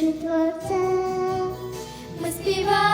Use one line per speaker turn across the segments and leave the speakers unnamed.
Творця. Ми співаємо.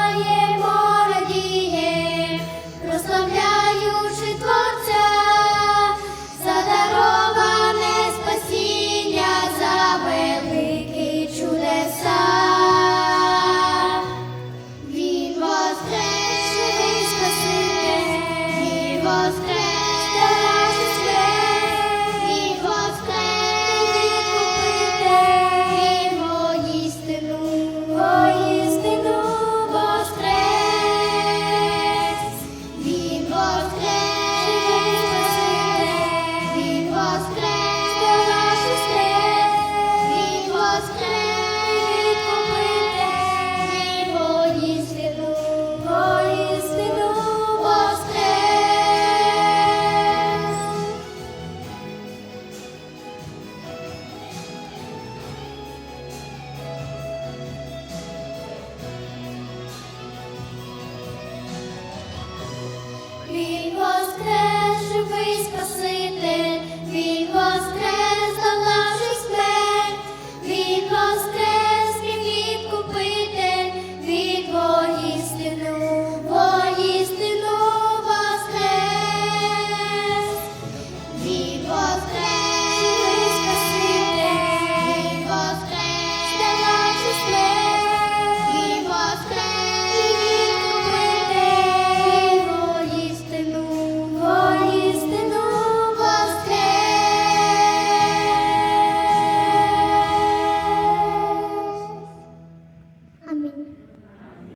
свій Спаситель